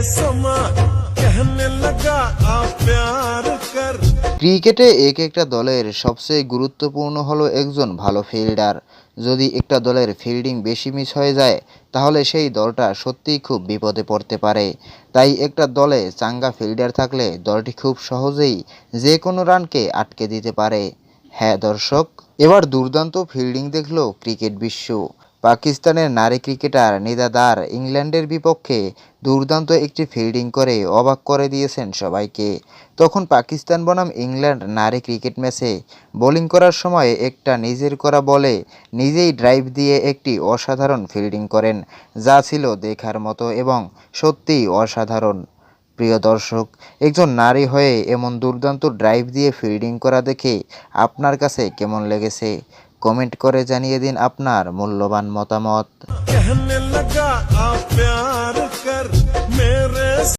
समा कहने लगा आप प्यार कर ক্রিকেটে এক একটা দলের সবচেয়ে গুরুত্বপূর্ণ হলো একজন ভালো ফিল্ডার যদি একটা দলের ফিল্ডিং বেশি মিস হয়ে যায় তাহলে সেই দলটা সত্যিই খুব বিপদে পড়তে পারে তাই একটা দলে চাঙ্গা ফিল্ডার থাকলে দলটি খুব সহজেই যে কোনো রানকে আটকে দিতে পারে হ্যাঁ দর্শক এবার দুর্দান্ত ফিল্ডিং দেখলো ক্রিকেট বিশ্ব পাকিস্তানের নারী ক্রিকেটার নিদাদার ইংল্যান্ডের বিপক্ষে দুর্দান্ত একটি ফিল্ডিং করে অবাক করে দিয়েছেন সবাইকে। তখন পাকিস্তান বনাম ইংল্যান্ড নারী ক্রিকেট ম্যাচে বোলিং করার সময় একটা নিজের করা বলে নিজেই ড্রাইভ দিয়ে একটি অসাধারণ ফিল্ডিং করেন, যা ছিল দেখার মতো এবং সত্যিই অসাধারণ। প্রিয় দর্শক, একজন নারী হয়ে এমন দুর্দান্ত ড্রাইভ দিয়ে ফিল্ডিং করা দেখে আপনার কাছে কেমন লেগেছে? কমেন্ট করে জানিয়ে দিন আপনার মূল্যবান মতামত।